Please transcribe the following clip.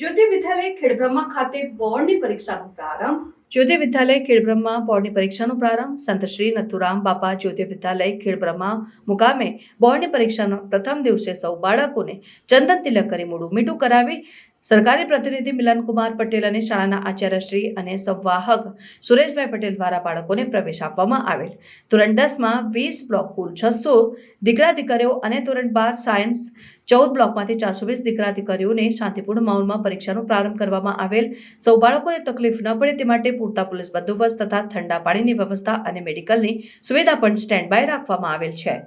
જ્યોતિ વિદ્યાલય ખેડબ્રહ્મા ખાતે બોર્ડની પરીક્ષાનો પ્રારંભ. જ્યોતિ વિદ્યાલય ખેડબ્રહ્મા બોર્ડની પરીક્ષાનો પ્રારંભ. સંત શ્રી નથુરામ બાપા જ્યોતિ વિદ્યાલય ખેડબ્રહ્મા મુકામે બોર્ડની પરીક્ષાનો પ્રથમ દિવસે સૌ બાળકોને ચંદન તિલક કરી મોડું મીઠું કરાવી સરકારી પ્રતિનિધિ મિલનકુમાર પટેલ અને શાળાના આચાર્યશ્રી અને સંવાહક સુરેશભાઈ પટેલ દ્વારા બાળકોને પ્રવેશ આપવામાં આવેલ. ધોરણ દસમાં વીસ બ્લોક કુલ છસો દીકરા દીકરીઓ અને ધોરણ બાર સાયન્સ ચૌદ બ્લોકમાંથી ચારસો વીસ દીકરા દીકરીઓને શાંતિપૂર્ણ માહોલમાં પરીક્ષાનો પ્રારંભ કરવામાં આવેલ. સૌ બાળકોને તકલીફ ન પડે તે માટે પૂરતા પોલીસ બંદોબસ્ત તથા ઠંડા પાણીની વ્યવસ્થા અને મેડિકલની સુવિધા પણ સ્ટેન્ડ બાય રાખવામાં આવેલ છે.